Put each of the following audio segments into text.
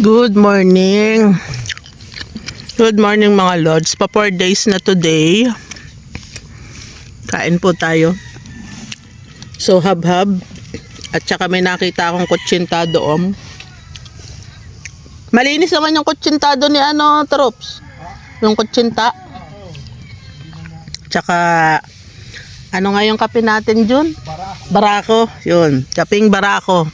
Good morning. Good morning mga lords. Pa 4 days na today. Kain po tayo. So hab-hab. At saka may nakita akong kutsinta doon. Malinis naman yung kutsintado ni ano, Trops. Yung kutsinta. Tsaka, ano nga yung kape natin, Jun? Barako. Yun. Kaping barako.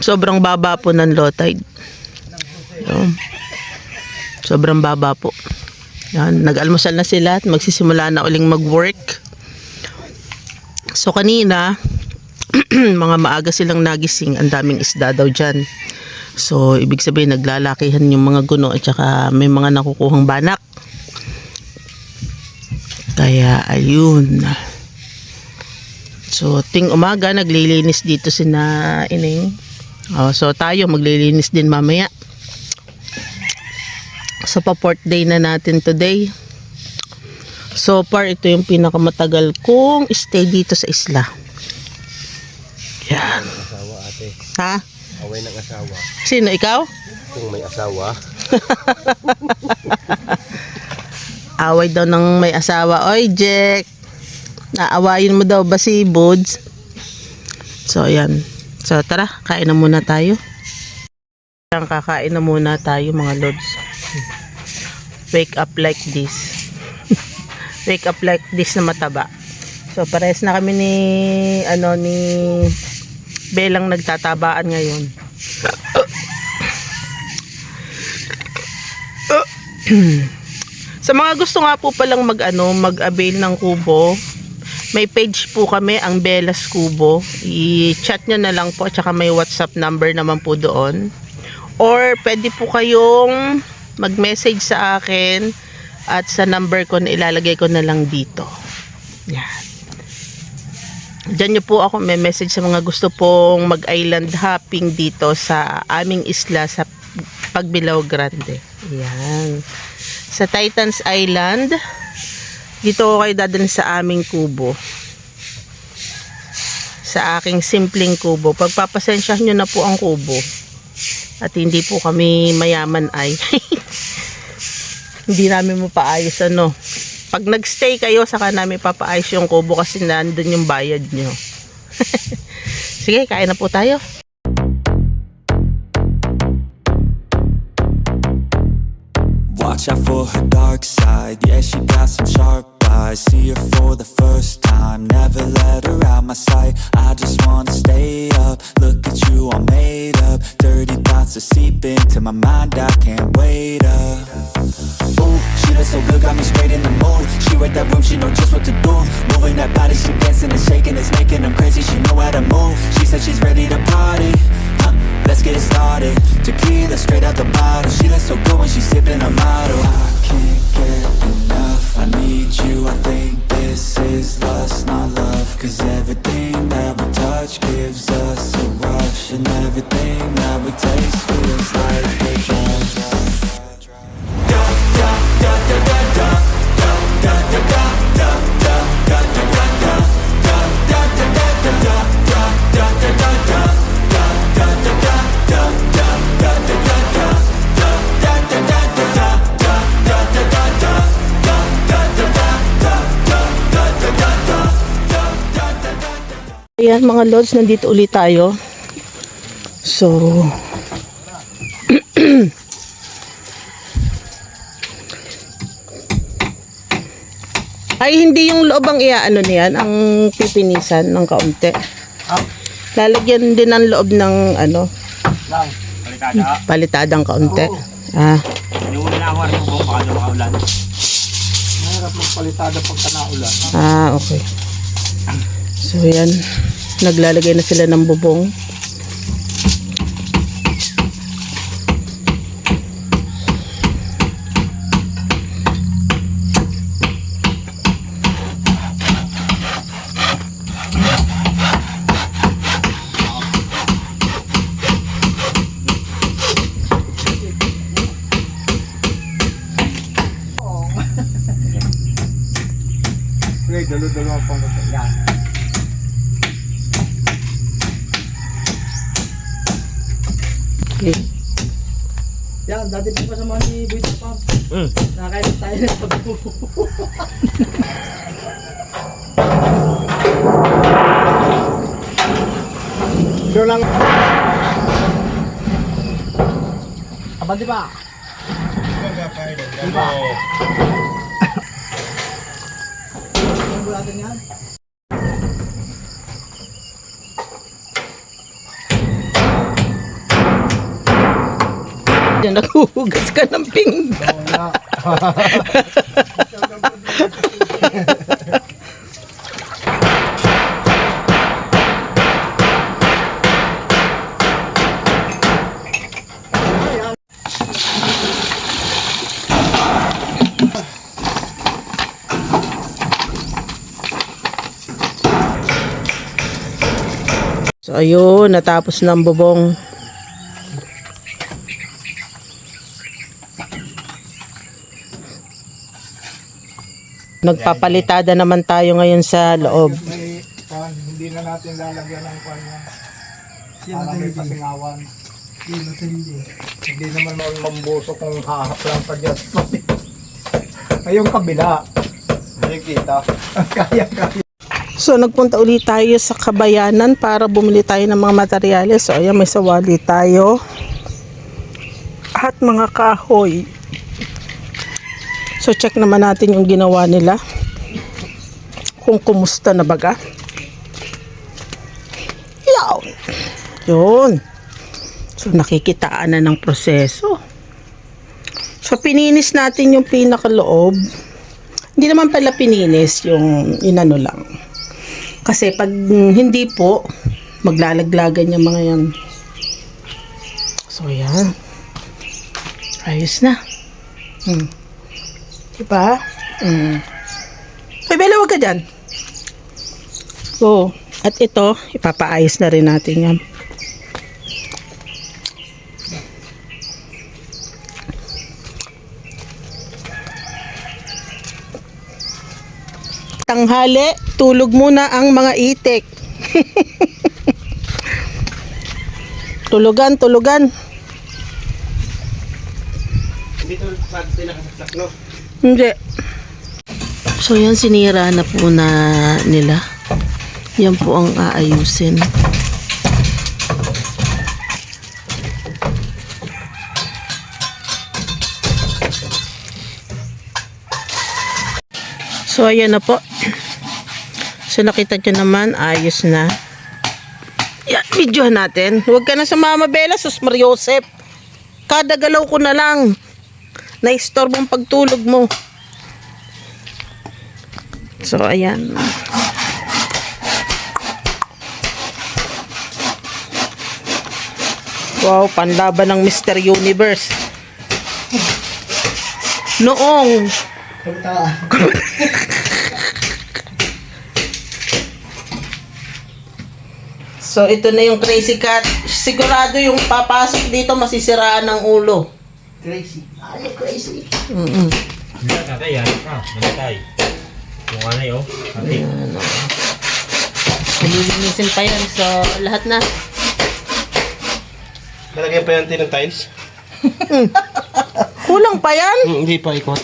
Sobrang baba po ng low tide. Yun. Sobrang baba po. Yan, nag-almusal na sila at magsisimula na uling mag-work. So kanina, mga maaga silang nagising, ang daming isda daw dyan. So, ibig sabihin, naglalakihan yung mga guno at saka may mga nakukuhang banak. Kaya, ayun. So, ting umaga, naglilinis dito si na ining. Oh, so, tayo maglilinis din mamaya. So, pa fourth day na natin today. So far, ito yung pinakamatagal kong stay dito sa isla. Yan. Asawa ate. Ha? Away ng asawa. Sino, ikaw? Kung may asawa. Away daw ng may asawa. Oy, Jack. Naawayin mo daw ba si Buds? So, ayan. So, tara. Kain na muna tayo. Ayan, Kakain na muna tayo mga lods. Wake up like this. Wake up like this na mataba. So, pares na kami ni, ano, ni Belang nagtatabaan ngayon. Sa mga gusto nga po palang mag ano, mag-avail ng kubo, may page po kami ang Belas Kubo. I-chat nyo na lang po tsaka may WhatsApp number naman po doon. Or pwede po kayong mag-message sa akin at sa number ko na ilalagay ko na lang dito. Yan. Diyan nyo po ako may message sa mga gusto pong mag-island hopping dito sa aming isla sa Pagbilao Grande. Yan. Sa Titans Island, dito ko kayo dadalhin sa aming kubo. Sa aking simpleng kubo. Pagpapasensyahan nyo na po ang kubo. At hindi po kami mayaman ay. hindi namin mapaayos ano. Pag nagstay kayo, saka namin papaayos yung kubo kasi nandun yung bayad nyo. Sige, kain na po tayo. Watch out for her dark side. Yeah, she got some sharp eyes. See her for the first time. Never let her out my sight. I just wanna stay up. Look at you all made up. Dirty thoughts are seeping into my mind. I can't wait up. Ooh, she looks so good, got me straight in the mood. She read that room, she know just what to do. Moving that body, she dancing and shaking, it's making them crazy. She know how to move. She said she's ready to party. Let's get it started. Tequila straight out the bottle. She looks so good when she's sipping a model. I can't get enough. I need you. I think this is lust, not love. Cause everything that we touch gives us a rush. And everything that we taste Ayan mga lords, nandito ulit tayo. So, ay hindi yung loob ang iaano niyan, ang pipinisan ng kaunti. Lalagyan din ang loob ng ano. Palitada. palitadang kaunti. Ah, Inuuna na ako rin kung baka daw makaulan. Mahirap magpalitada pagka naulan. ah, okay. So yan, naglalagay na sila ng bubong. Dalo-dalo ang pang Dati po kasama ni Boy Tapang. Mm. Nakakain tayo ng sabu. Ito lang. Abante pa. Di ba? Ang bulatan yan. Yan, naghuhugas ka ng pinggan. So, ayun, natapos ng bubong. Nagpapalitada naman tayo ngayon sa loob. May, hindi na natin lalagyan ng pan yan. Para may pasingawan. Hindi naman naman mambuso kung hahap lang pa dyan. Ay, yung kabila. Hindi kita. kaya, kaya. So, nagpunta ulit tayo sa Kabayanan para bumili tayo ng mga materyales. So, ayan, may sawali tayo. At mga kahoy. So, check naman natin yung ginawa nila. Kung kumusta na baga. Yaw! Yun. So, nakikitaan na ng proseso. So, pininis natin yung pinakaloob. Hindi naman pala pininis yung inano lang. Kasi pag hindi po, maglalaglagan yung mga yan. So, yan. Ayos na. Hmm. Diba? Hmm. Ay, Bella, huwag ka dyan. So, at ito, ipapaayos na rin natin yan. Tanghali, tulog muna ang mga itik. tulugan, tulugan. Dito pag pinakasaksak, no? Hindi. So yan sinira na po na nila. Yan po ang aayusin. So ayan na po. So nakita nyo naman, ayos na. Yan, videohan natin. Huwag ka na sumama, Bella, sus Mariosep. Kada galaw ko na lang na-istorbo ang pagtulog mo. So, ayan. Wow, panlaban ng Mr. Universe. Noong. So, ito na yung crazy cat. Sigurado yung papasok dito masisiraan ng ulo. Crazy. Ay, crazy. Mm-mm. Tatay, yan. Ah, namatay. Yung ano yun, ate. Nililinisin pa yan. So, lahat na. Lalagyan pa yung ng tiles? Kulang pa yan? Hmm, hindi pa ikot.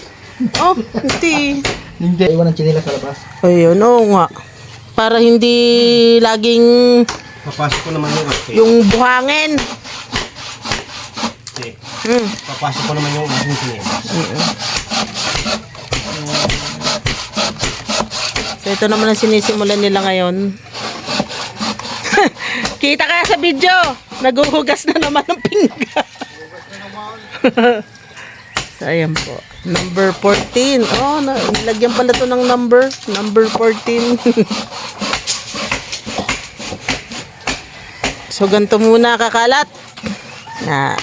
Oh, hindi. Hindi. Iwan ng chinila sa labas. Ayun, oo nga. Para hindi laging Papasok ko naman yung yung buhangin. Hmm. Papasok ko naman yung aking sinilas. So, ito naman ang sinisimulan nila ngayon. Kita kaya sa video, naguhugas na naman ng pinggan. so, ayan po. Number 14. Oh, nilagyan pala to ng number. Number 14. so, ganito muna kakalat. Na.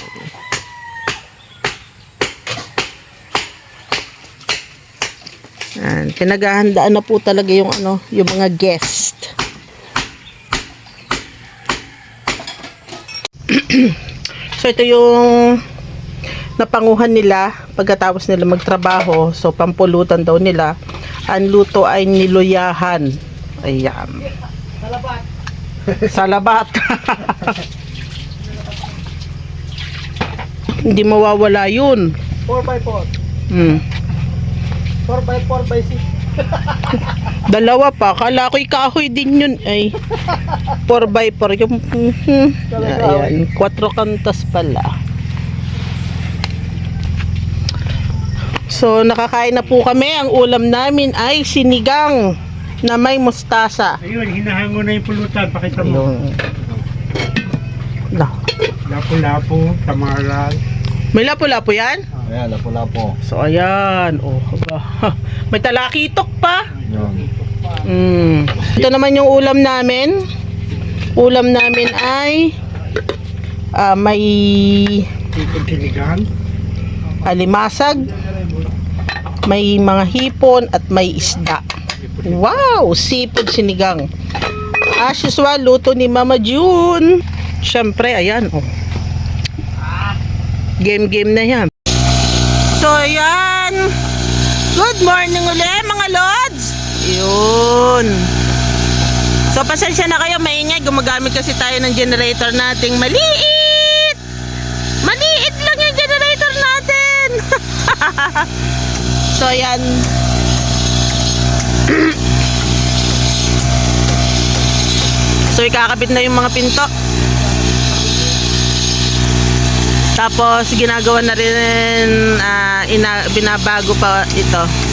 Yan, pinaghahandaan na po talaga yung ano, yung mga guest. so ito yung napanguhan nila pagkatapos nila magtrabaho. So pampulutan daw nila. Ang luto ay niluyahan. Ayan. Salabat. Salabat. Hindi mawawala yun. 4x4. Hmm. 4x4 by 6. Dalawa pa. Kala ko'y kahoy din yun. Ay. 4x4. Yung, mhm. Ayan. Quatro kantas pala. So, nakakain na po kami. Ang ulam namin ay sinigang na may mustasa. Ayun, hinahango na yung pulutan. Pakita mo. Yung... La. Lapu-lapu, tamaral. May lapo-lapo yan? Ayan, lapo-lapo. So, ayan. Oh, haba. May talakitok pa. Yun. Mm. Ito naman yung ulam namin. Ulam namin ay ah, may alimasag, may mga hipon at may isda. Wow! Seafood sinigang. As usual, luto ni Mama June. Siyempre, ayan. Oh. Game-game na yan. So, ayan. Good morning ulit, mga lods. Yun. So, pasensya na kayo, maingay. Gumagamit kasi tayo ng generator nating maliit. Maliit lang yung generator natin. so, ayan. so, ikakabit na yung mga pinto. Tapos, ginagawa na rin, ah, ina, binabago pa ito.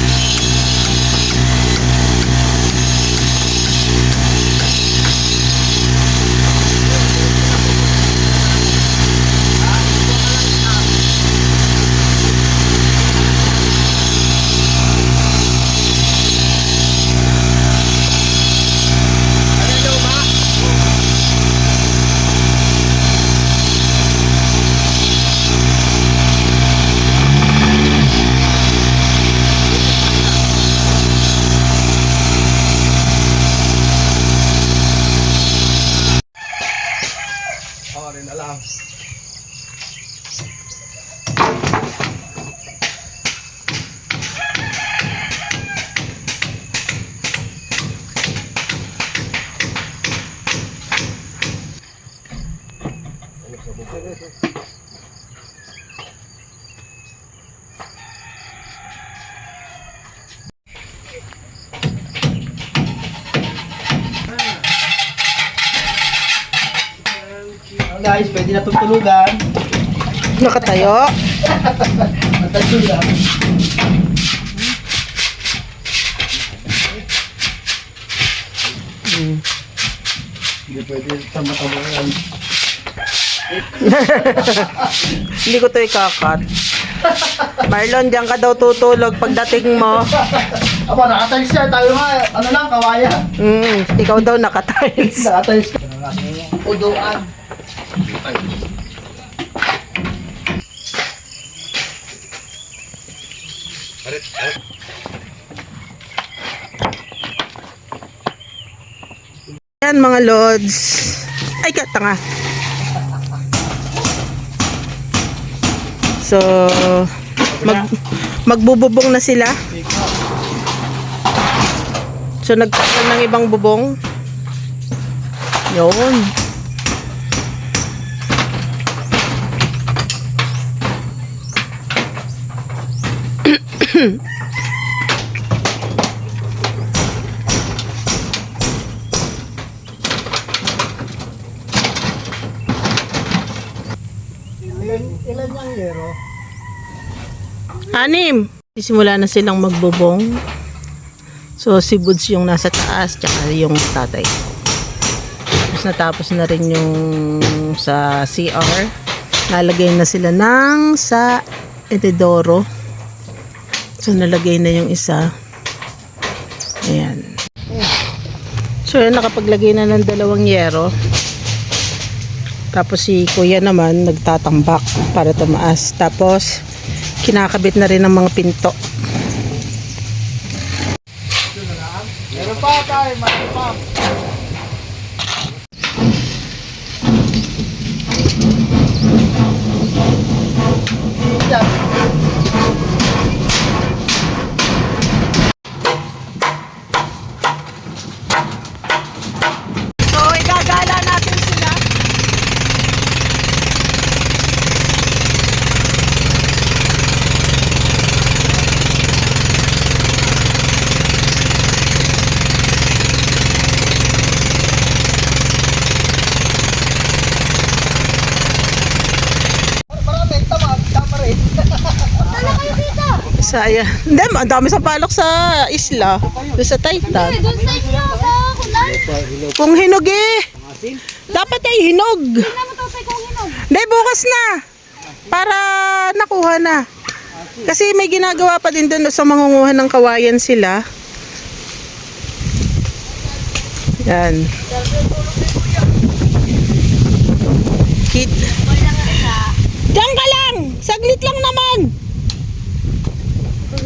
Tutulugan. Nakatayo. Matasulan. Hindi pwede sa matabangan. Hindi ko to ikakat. Marlon, diyan ka daw tutulog pagdating mo. Aba, nakatiles siya. Tayo nga, ano lang, kawaya. Mm, ikaw daw nakatiles. Nakatiles ka. Uduan. Yan mga lods. Ay, katanga. So, mag, magbububong na sila. So, nagkaroon ng ibang bubong. Yun. Ilan, ilan yung yero? Anim. Sisimula na silang magbubong. So, si Buds yung nasa taas, tsaka yung tatay. Tapos natapos na rin yung sa CR. Nalagay na sila ng sa Ededoro. So, nalagay na yung isa. Ayan. So, yun, nakapaglagay na ng dalawang yero. Tapos si kuya naman nagtatambak para tumaas. Tapos kinakabit na rin ng mga pinto. Meron pa tayo, meron pa. Yan. So igagala natin sila. Sayang. Hindi, ang dami sa palok sa isla. Doon sa Titan. Doon sa inyo, sa kunan. Kung hinog eh. Dapat ay hinog. Hindi bukas na. Para nakuha na. Kasi may ginagawa pa din doon sa mangunguha ng kawayan sila. Yan. Kit. Diyan ka lang! Saglit lang naman!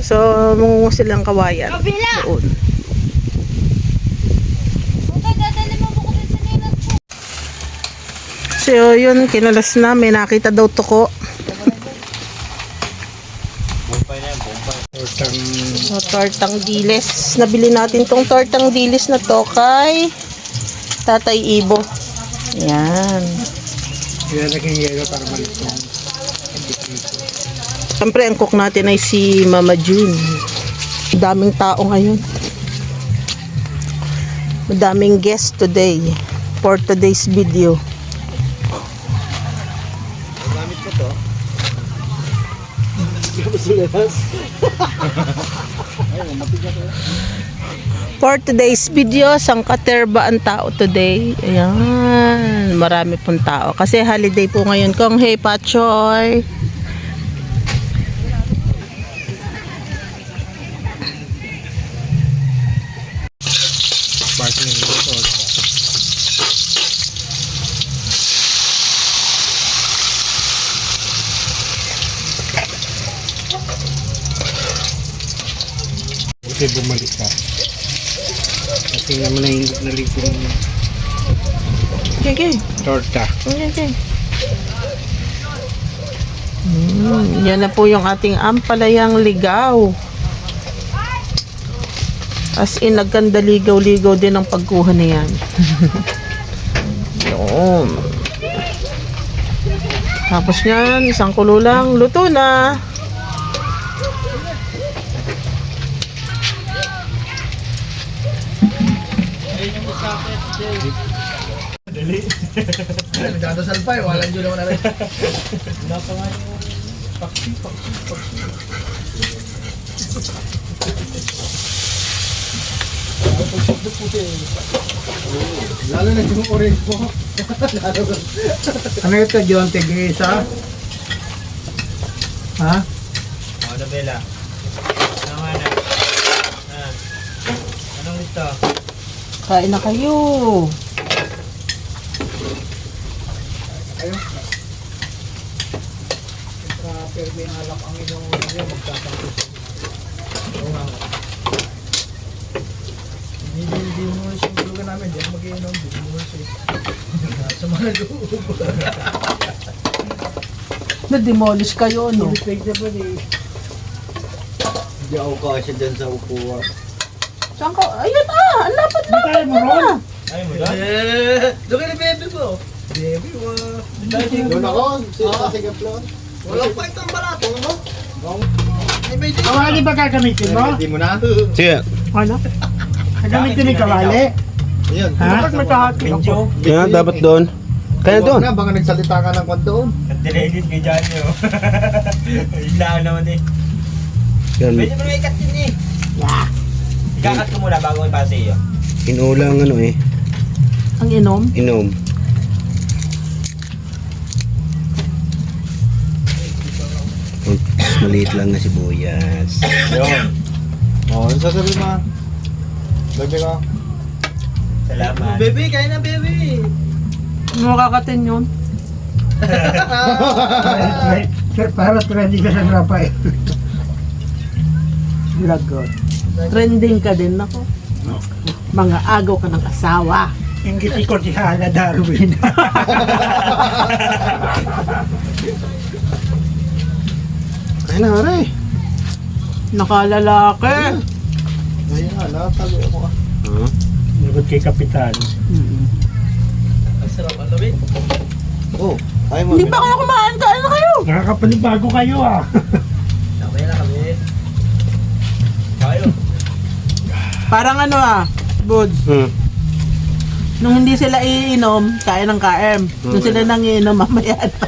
So, mangunguha silang kawayan. Kabila! Doon. So, yun, kinalas na. May nakita daw tuko. Tortang So, tortang dilis. Nabili natin tong tortang dilis na to kay Tatay Ibo. Yan. Naging yelo para malutong. Siyempre, ang cook natin ay si Mama June. Daming tao ngayon. Madaming guest today for today's video. For today's video, sangkaterba ang tao today. Ayan, marami pong tao. Kasi holiday po ngayon kong Hey Pachoy. Buti bumalik ka. Kasi naman nahingit na rin yung Okay, okay. torta. Okay, okay. Mm, yan na po yung ating ampalayang ligaw. As in, nagkanda ligaw-ligaw din ang pagkuha na yan. Yun. Tapos yan, isang kulo lang, luto na. Nagdadasal pa eh, walang dyan naman na rin. Lalo na yung orange po. Ano ito, John? Tigisa? Ha? Ako na, Bella. Ano nga na? Ah. Anong ito? Kain na kayo. Pero may alak ang inyong ano, magtatapos. Oo nga. Hindi, hindi mo siya tulugan namin. Hindi mag-iinom. Hindi mo siya. Sa mga nag-uubo. Na-demolish kayo, no? Hindi ako kasi dyan sa upuan. Saan ka? Ayun ah! Ang lapad-lapad na! Ay mo doon? Eh, doon ka ni baby ko. Baby, wa. Doon ako. Sa sigap lang. Walang pa itong barato, no? Kawali ba gagamitin mo? Hindi mo na. Sige, Ano? Gagamitin ni kawali? Ayun. Ha? Dapat may kahati ako. kaya dapat doon. Kaya doon. Na, baka nagsalita ka ng. At dilaydit kay Johnny, oh. Ilaan naman eh. Yan, Pwede mo na ikat yun eh. Yeah. Ikakat ko muna bago ipasa iyo. inulang ano eh, Ang inom? inom. Oh, Maliit lang na sibuyas. Ayun. Oo, oh, sasabihin mo. Baby ka. Salamat. Baby, kain na baby. Ano makakatin yun? Para, para trending ka ng rapay. Lagot. Trending ka din ako. Mga agaw ka ng asawa. Ingit ko si Hana Darwin. Kaya na, aray. Nakalalaki. Ayun nga, nakatago ako. Huh? Ingit kay Kapitan. Ang sarap ang lamig. Oh, ayaw mo. Hindi pa kayo kumain. Kain na kayo. Nakakapanibago kayo ah. Sabay na kami. Tayo. Parang ano ah. Good. Hmm. Nung hindi sila iinom, kain ng KM. Nung sila nang iinom, mamaya na.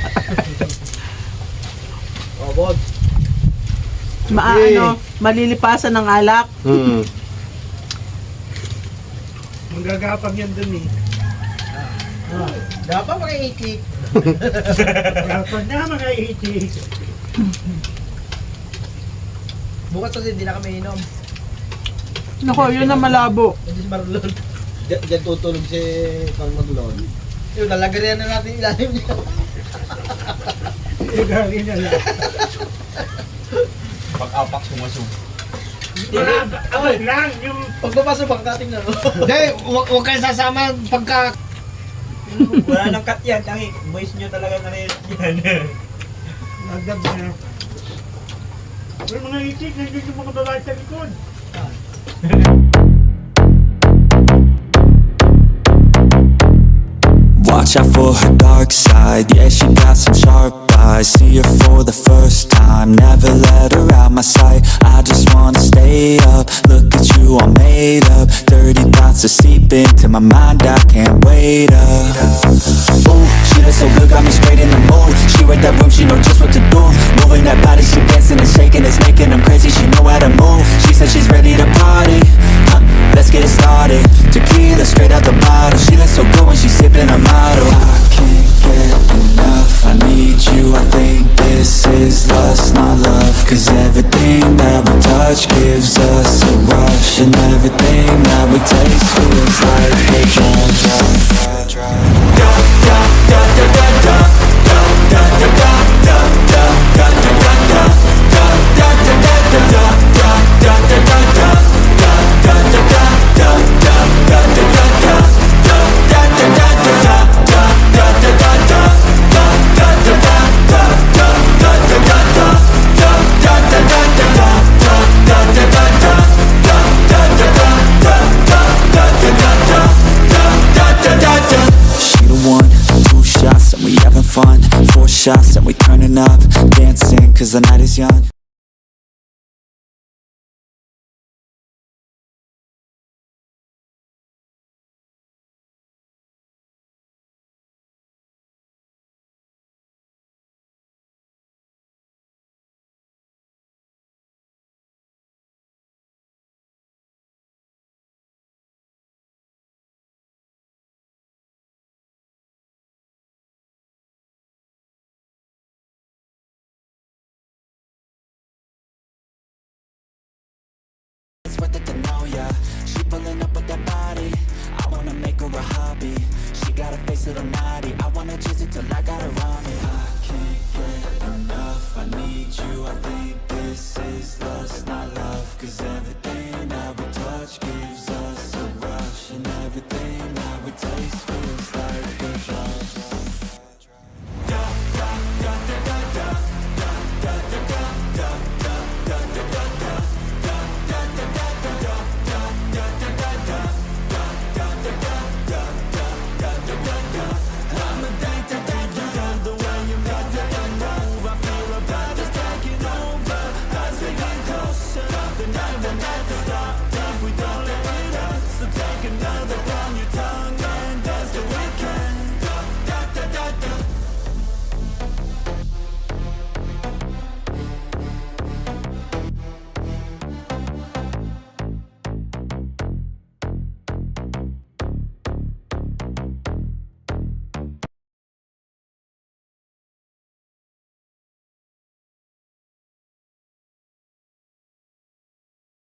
Oh, bod. maano, malilipasan ng alak. Hmm. Magagapang yan dun eh. Dapat mga itik. Gapang na mga itik. Bukas kasi hindi na kami inom. Nako, yun na malabo. Hindi si Marlon. Diyan diyan tutulog si Pang Marlon. Yung lalagarihan na natin ilalim niya. Ugali na lang. Pag-apak sumasug. Abot lang yung Pagpapasok bang kating na. Hindi, huwag kang sasama pagka Wala nang cut yan. Tangi, voice nyo talaga narinig yan. nagdab na. Pero mga itik, nandiyan yung mga babae sa likod. Watch out for her dark side, yeah, she got some sharp eyes. See her for the first time, never let her out my sight. I just wanna stay up, look you all made up. Dirty thoughts are seeping into my mind, I can't wait up. Ooh, she looks so good, got me straight in the mood. She read that room, she know just what to do. Moving that body, she dancing and shaking, it's making them crazy. She know how to move. She said she's ready to party. Huh, let's get it started. Tequila straight out the bottle. She looks so good when she's sipping a model. I can't get enough. I need you. I think this is lust, not love. Cause everything that we touch gives us a rush. And everything that we taste feels like a drug. She just She pulling up with that body. I wanna make her a hobby. She got a face little naughty I wanna chase it till I got her on me I can't get enough, I need you. I think this is lust, not love. Cause everything